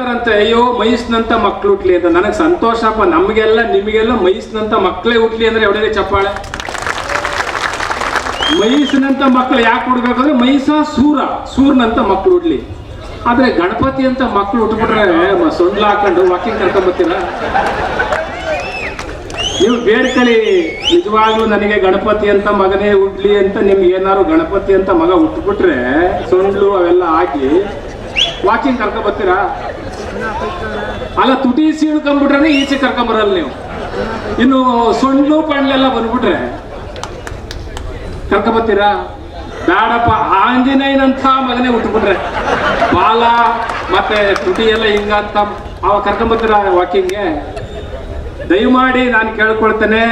ಹೇಳ್ತಾರಂತೆ ಅಯ್ಯೋ, ಮೈಸ್ನಂತ ಮಕ್ಳು ಹುಟ್ಲಿ ಅಂತ. ನನಗೆ ಸಂತೋಷಪ್ಪ ನಮಗೆಲ್ಲ, ನಿಮಗೆಲ್ಲ ಮೈಸ್ನಂತ ಮಕ್ಕಳೇ ಹುಟ್ಲಿ ಅಂದ್ರೆ ಎವಡೇ ಚಪ್ಪಾಳೆ? ಮೈಸನಂತ ಮಕ್ಕಳು ಯಾಕೆ ಹುಡ್ಬೇಕಂದ್ರೆ, ಮೈಸ ಸೂರ, ಸೂರ್ನಂತ ಮಕ್ಕಳು ಹುಡ್ಲಿ ಆದ್ರೆ ಗಣಪತಿ ಅಂತ ಮಕ್ಕಳು ಹುಟ್ಬಿಟ್ರೆ, ಮ- ಸೊಂಡ್ಲ ಹಾಕೊಂಡು ವಾಕಿಂಗ್ ಕರ್ಕೊಂಬತ್ತೀರ ನೀವು ಬೇಡ್ಕಳಿ, ನಿಜವಾಗ್ಲೂ ನನಗೆ ಗಣಪತಿ ಅಂತ ಮಗನೇ ಹುಡ್ಲಿ ಅಂತ ನಿಮ್ಗೆ ಏನಾದ್ರು ಗಣಪತಿ ಅಂತ ಮಗ ಹುಟ್ಬಿಟ್ರೆ, ಸೊಂಡ್ಲು ಅವೆಲ್ಲ ಹಾಕಿ ವಾಕಿಂಗ್ ಕರ್ಕೊಂಬತ್ತೀರಾ ಅಲ್ಲ, ತುಟಿ ಸೀಳ್ಕೊಂಡ್ಬಿಟ್ರೆ ಈಚೆ ಕರ್ಕೊಂಬರಲ್ಲ ನೀವು. ಇನ್ನು ಸೊಂಡ್ಲು ಪಂಡ್ಲೆಲ್ಲ ಬಂದ್ಬಿಟ್ರೆ ಕರ್ಕೊಂಬತ್ತೀರಾ ಬೇಡಪ್ಪ ಆಂಜನೇಯನಂತ ಮಗನೇ ಹುಟ್ಟುಬಿಟ್ರೆ ಬಾಲ ಮತ್ತೆ ತುಟಿ ಎಲ್ಲ ಹಿಂಗಂತ ಅವ ಕರ್ಕೊಂಬತ್ತೀರಾ ವಾಕಿಂಗ್ಗೆ? ದಯಮಾಡಿ ನಾನು ಕೇಳ್ಕೊಳ್ತೇನೆ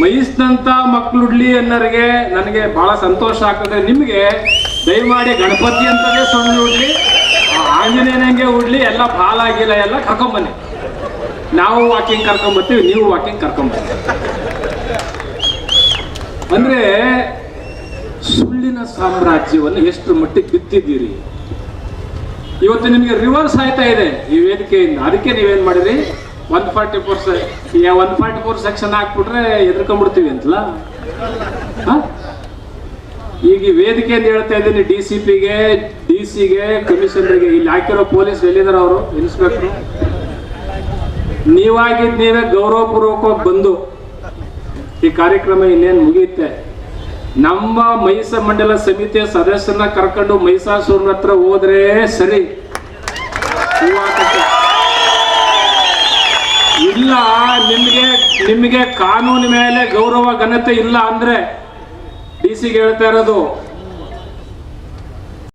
ಮೈಸ್ನಂತ ಮಕ್ಳುಡ್ಲಿ ಅನ್ನೋರಿಗೆ ನನಗೆ ಬಹಳ ಸಂತೋಷ ಆಗ್ತದೆ. ನಿಮಗೆ ದಯಮಾಡಿ ಗಣಪತಿ ಅಂತಲೇ ಸೊಳ್ಳು ಉಡ್ಲಿ ಆ ಆಂಜನೇಯನಿಗೆ ಉಡ್ಲಿ ಎಲ್ಲ ಬಾಲ ಗೀಲ ಎಲ್ಲ ಕರ್ಕೊಂಬನ್ನಿ. ನಾವು ವಾಕಿಂಗ್ ಕರ್ಕೊಂಬರ್ತೀವಿ ನೀವು ವಾಕಿಂಗ್ ಕರ್ಕೊಂಬರ್ತೀವಿ ಅಂದ್ರೆ ಸುಳ್ಳಿನ ಸಾಮ್ರಾಜ್ಯವನ್ನು ಎಷ್ಟು ಮಟ್ಟಿಗೆ ಬಿತ್ತಿದ್ದೀರಿ? ಇವತ್ತು ನಿಮಗೆ ರಿವರ್ಸ್ ಆಯ್ತಾ ಇದೆ ಈ ವೇದಿಕೆಯಿಂದ. ಅದಕ್ಕೆ ನೀವೇನ್ ಮಾಡಿರಿ one forty four one forty four section ಹಾಕ್ಬಿಟ್ರೆ ಎದ್ರಕೊಂಡ್ಬಿಡ್ತೀವಿ ಅಂತಲ್ಲ? ಈಗ ಈ ಅಂತ ಹೇಳ್ತಾ ಇದ್ದೀನಿ ಡಿ ಸಿ ಪಿಗೆ ಡಿ ಸಿಗೆ ಕಮಿಷನರ್ಗೆ ಇಲ್ಲಿ ಹಾಕಿರೋ ಪೊಲೀಸ್ ಎಲ್ಲಿದ್ದಾರೆ ಅವರು? ಇನ್ಸ್ಪೆಕ್ಟರ್. ನೀವಾಗಿದ್ ನೀವೇ ಗೌರವಪೂರ್ವಕವಾಗಿ ಬಂದು ಈ ಕಾರ್ಯಕ್ರಮ ಇನ್ನೇನು ಮುಗಿಯುತ್ತೆ? ನಮ್ಮ ಮೈಸ ಮಂಡಲ ಸಮಿತಿಯ ಸದಸ್ಯರನ್ನ ಕರ್ಕೊಂಡು ಮೈಸಾಸೂರ್ನ ಹತ್ರ ಹೋದ್ರೆ ಸರಿ. ಇಲ್ಲ, ನಿಮಗೆ ನಿಮಗೆ ಕಾನೂನು ಮೇಲೆ ಗೌರವ ಘನತೆ ಇಲ್ಲ ಅಂದ್ರೆ ಡಿ ಸಿಗೆ ಹೇಳ್ತಾ ಇರೋದು